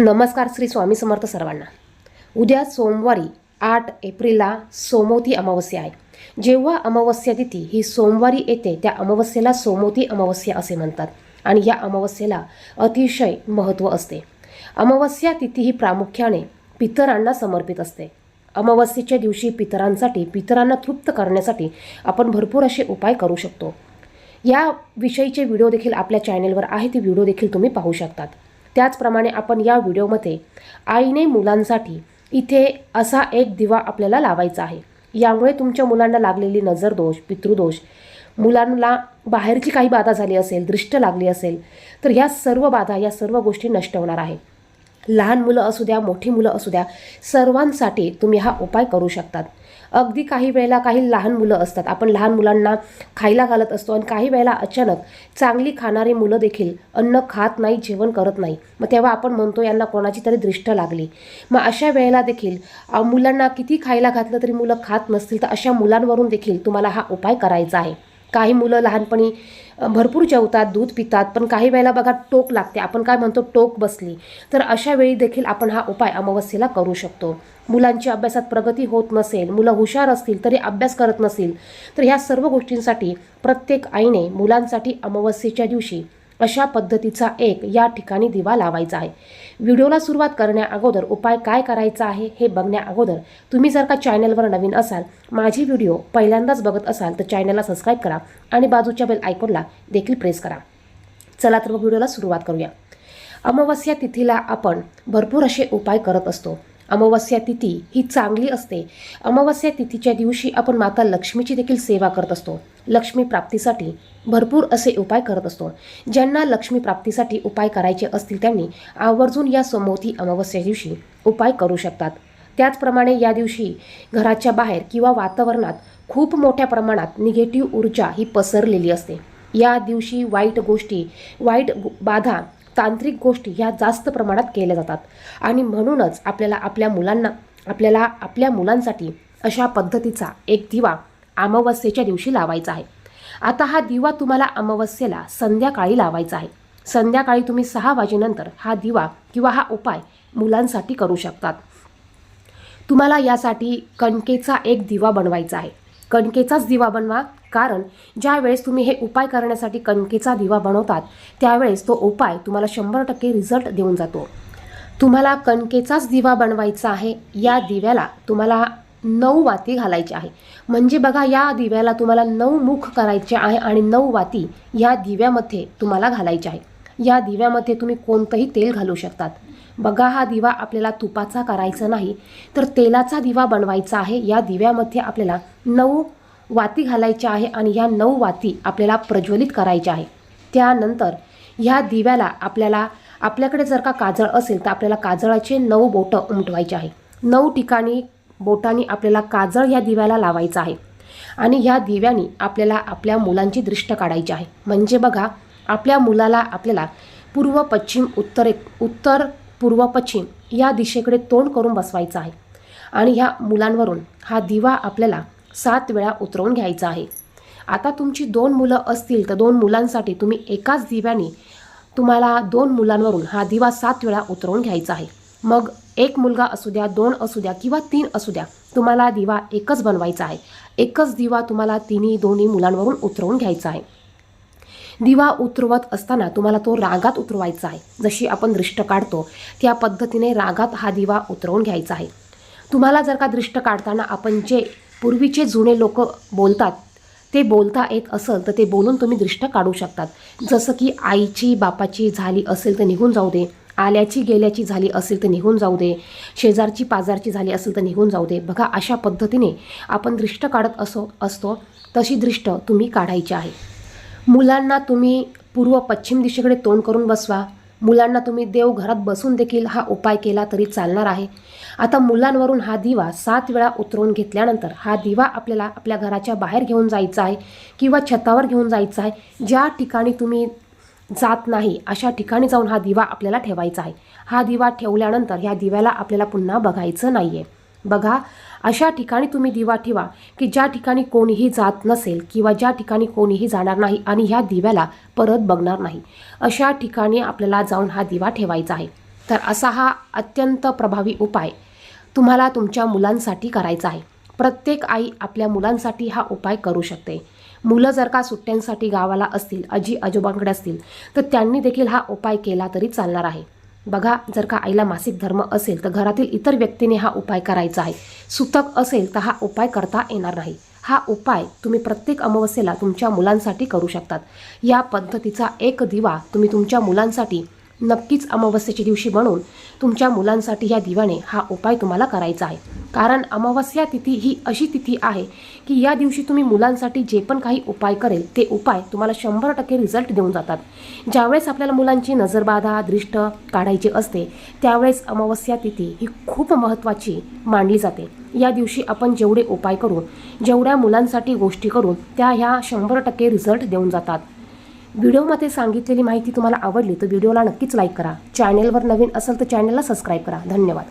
नमस्कार श्री स्वामी समर्थ सर्वांना. उद्या सोमवारी आठ एप्रिलला सोमवती अमावस्या आहे. जेव्हा अमावस्या तिथी ही सोमवारी येते त्या अमावस्येला सोमवती अमावस्या असे म्हणतात आणि या अमावस्येला अतिशय महत्त्व असते. अमावस्या तिथी ही प्रामुख्याने पितरांना समर्पित असते. अमावस्येच्या दिवशी पितरांसाठी पितरांना तृप्त करण्यासाठी आपण भरपूर असे उपाय करू शकतो. या विषयीचे व्हिडिओ देखील आपल्या चॅनेलवर आहे ते व्हिडिओ देखील तुम्ही पाहू शकतात. त्याचप्रमाणे आपण या व्हिडिओमध्ये आईने मुलांसाठी इथे असा एक दिवा आपल्याला लावायचा आहे. यामुळे तुमच्या मुलांना लागलेली नजरदोष पितृदोष मुलांना बाहेरची काही बाधा झाली असेल दृष्ट लागली असेल तर ह्या सर्व बाधा या सर्व गोष्टी नष्ट होणार आहे. लहान मुलं असू द्या मोठी मुलं असू द्या सर्वांसाठी तुम्ही हा उपाय करू शकतात. अगदी काही वेळेला काही लहान मुलं असतात. आपण लहान मुलांना खायला घालत असतो आणि काही वेळेला अचानक चांगली खाणारी मुलं देखील अन्न खात नाही जेवण करत नाही. मग तेव्हा आपण म्हणतो यांना कोणाची तरी दृष्ट लागली. मग अशा वेळेला देखील मुलांना किती खायला घातलं तरी मुलं खात नसतील तर अशा मुलांवरून देखील तुम्हाला हा उपाय करायचा आहे. काही मुलं लहानपणी भरपूर जेवतात दूध पितात पण काही वेळेला बघा टोक लागते. आपण काय म्हणतो टोक बसली. तर अशा वेळी देखील आपण हा उपाय अमावस्येला करू शकतो. मुलांची अभ्यासात प्रगती होत नसेल मुलं हुशार असतील तरी अभ्यास करत नसतील तर ह्या सर्व गोष्टींसाठी प्रत्येक आईने मुलांसाठी अमावस्येच्या दिवशी अशा पद्धतीचा एक या ठिकाणी दिवा लावायचा आहे. व्हिडिओला सुरुवात करण्या अगोदर उपाय काय करायचा आहे हे बघण्या अगोदर तुम्ही जर का चॅनलवर नवीन असाल माझी व्हिडिओ पहिल्यांदाच बघत असाल तर चॅनलला सबस्क्राईब करा आणि बाजूच्या बेल आयकॉनला देखील प्रेस करा. चला तर मग व्हिडिओला सुरुवात करूया. अमावस्या तिथीला आपण भरपूर असे उपाय करत असतो. अमावस्या तिथी ही चांगली असते. अमावस्या तिथीच्या दिवशी आपण माता लक्ष्मीची देखील सेवा करत असतो. लक्ष्मी प्राप्तीसाठी भरपूर असे उपाय करत असतो. ज्यांना लक्ष्मी प्राप्तीसाठी उपाय करायचे असतील त्यांनी आवर्जून या समोवती अमावस्या दिवशी उपाय करू शकतात. त्याचप्रमाणे या दिवशी घराच्या बाहेर किंवा वातावरणात खूप मोठ्या प्रमाणात निगेटिव्ह ऊर्जा ही पसरलेली असते. या दिवशी वाईट गोष्टी वाईट बाधा तांत्रिक गोष्टी ह्या जास्त प्रमाणात केल्या जातात. आणि म्हणूनच आपल्याला आपल्या मुलांना आपल्याला आपल्या मुलांसाठी अशा पद्धतीचा एक दिवा अमावस्येच्या दिवशी लावायचा आहे. आता हा दिवा तुम्हाला अमावस्येला संध्याकाळी लावायचा आहे. संध्याकाळी तुम्ही सहा वाजेनंतर हा दिवा किंवा हा उपाय मुलांसाठी करू शकतात. तुम्हाला यासाठी कणकेचा एक दिवा बनवायचा आहे. कणकेचाच दिवा बनवा कारण ज्यावेळेस तुम्ही हे उपाय करण्यासाठी कणकेचा दिवा बनवतात त्यावेळेस तो उपाय तुम्हाला शंभर टक्के रिझल्ट देऊन जातो. तुम्हाला कणकेचाच दिवा बनवायचा आहे या दिव्याला तुम्हाला नऊ वाती घालायची आहे. म्हणजे बघा या दिव्याला तुम्हाला नऊ मुख करायचे आहे आणि नऊ वाती या दिव्यामध्ये तुम्हाला घालायचे आहे. या दिव्यामध्ये तुम्ही कोणतंही तेल घालू शकतात. बघा हा दिवा आपल्याला तुपाचा करायचा नाही तर तेलाचा दिवा बनवायचा आहे. या दिव्यामध्ये आपल्याला नऊ वाती घालायच्या आहे आणि ह्या नऊ वाती आपल्याला प्रज्वलित करायच्या आहे. त्यानंतर ह्या दिव्याला आपल्याला आपल्याकडे जर का काजळ असेल तर आपल्याला काजळाचे नऊ बोटं उमटवायचे आहे. नऊ ठिकाणी बोटांनी आपल्याला काजळ ह्या दिव्याला लावायचं आहे. आणि ह्या दिव्यानी आपल्याला आपल्या मुलांची दृष्ट काढायची आहे. म्हणजे बघा आपल्या मुलाला आपल्याला पूर्व पश्चिम उत्तरेक उत्तर पूर्व पश्चिम या दिशेकडे तोंड करून बसवायचं आहे. आणि ह्या मुलांवरून हा दिवा आपल्याला सात वेळा उतरवून घ्यायचा आहे. आता तुमची दोन मुलं असतील तर दोन मुलांसाठी तुम्ही एकाच दिव्याने तुम्हाला दोन मुलांवरून हा दिवा सात वेळा उतरवून घ्यायचा आहे. मग एक मुलगा असू द्या दोन असू द्या किंवा तीन असू द्या तुम्हाला दिवा एकच बनवायचा आहे. एकच दिवा तुम्हाला तिन्ही दोन्ही मुलांवरून उतरवून घ्यायचा आहे. दिवा उतरवत असताना तुम्हाला तो रागात उतरवायचा आहे. जशी आपण दृष्ट काढतो त्या पद्धतीने रागात हा दिवा उतरवून घ्यायचा आहे. तुम्हाला जर का दृष्ट काढताना आपण जे पूर्वीचे जुने लोक बोलतात ते बोलता येत असेल तर ते बोलून तुम्ही दृष्ट काढू शकतात. जसं की आईची बापाची झाली असेल तर निघून जाऊ दे. आल्याची गेल्याची झाली असेल तर निघून जाऊ दे. शेजारची पाजारची झाली असेल तर निघून जाऊ दे. बघा अशा पद्धतीने आपण दृष्ट काढत असो असतो तशी दृष्ट तुम्ही काढायची आहे. मुलांना तुम्ही पूर्व पश्चिम दिशेकडे तोंड करून बसवा. मुलांना तुम्ही देव घरात बसून देखील हा उपाय केला तरी चालणार आहे. आता मुलांवरून हा दिवा सात वेळा उतरवून घेतल्यानंतर हा दिवा आपल्याला आपल्या घराच्या बाहेर घेऊन जायचा आहे किंवा छतावर घेऊन जायचा आहे. ज्या ठिकाणी तुम्ही जात नाही अशा ठिकाणी जाऊन हा दिवा आपल्याला ठेवायचा आहे. हा दिवा ठेवल्यानंतर ह्या दिव्याला आपल्याला पुन्हा बघायचं नाही आहे बघा अशा ठिकाणी तुम्ही दिवा ठेवा की ज्या ठिकाणी कोणीही जात नसेल किंवा ज्या ठिकाणी कोणीही जाणार नाही आणि ह्या दिव्याला परत बघणार नाही अशा ठिकाणी आपल्याला जाऊन हा दिवा ठेवायचा आहे. तर असा हा अत्यंत प्रभावी उपाय तुम्हाला तुमच्या मुलांसाठी करायचा आहे. प्रत्येक आई आपल्या मुलांसाठी हा उपाय करू शकते. मुलं जर का सुट्ट्यांसाठी गावाला असतील आजी आजोबांकडे असतील तर त्यांनी देखील हा उपाय केला तरी चालणार आहे. बघा जर का आईला मासिक धर्म असेल तर घरातील इतर व्यक्तीने हा उपाय करायचा आहे. सुतक असेल तर हा उपाय करता येणार नाही. हा उपाय तुम्ही प्रत्येक अमावस्येला तुमच्या मुलांसाठी करू शकतात. या पद्धतीचा एक दिवा तुम्ही तुमच्या मुलांसाठी नक्कीच अमावस्येच्या दिवशी बनवून तुमच्या मुलांसाठी ह्या दिव्याने हा उपाय तुम्हाला करायचा आहे. कारण अमावस्या तिथी ही अशी तिथी आहे की या दिवशी तुम्ही मुलांसाठी जे पण काही उपाय करेल ते उपाय तुम्हाला शंभर टक्के रिझल्ट देऊन जातात. ज्यावेळेस आपल्याला मुलांची नजरबाधा दृष्ट काढायची असते त्यावेळेस अमावस्या तिथी ही खूप महत्त्वाची मानली जाते. या दिवशी आपण जेवढे उपाय करू जेवढ्या मुलांसाठी गोष्टी करू त्या ह्या शंभर टक्के रिझल्ट देऊन जातात. व्हिडिओमध्ये सांगितलेली माहिती तुम्हाला आवडली तर व्हिडिओला नक्कीच लाईक करा. चॅनेलवर नवीन असेल तर चॅनेलला सबस्क्राईब करा. धन्यवाद.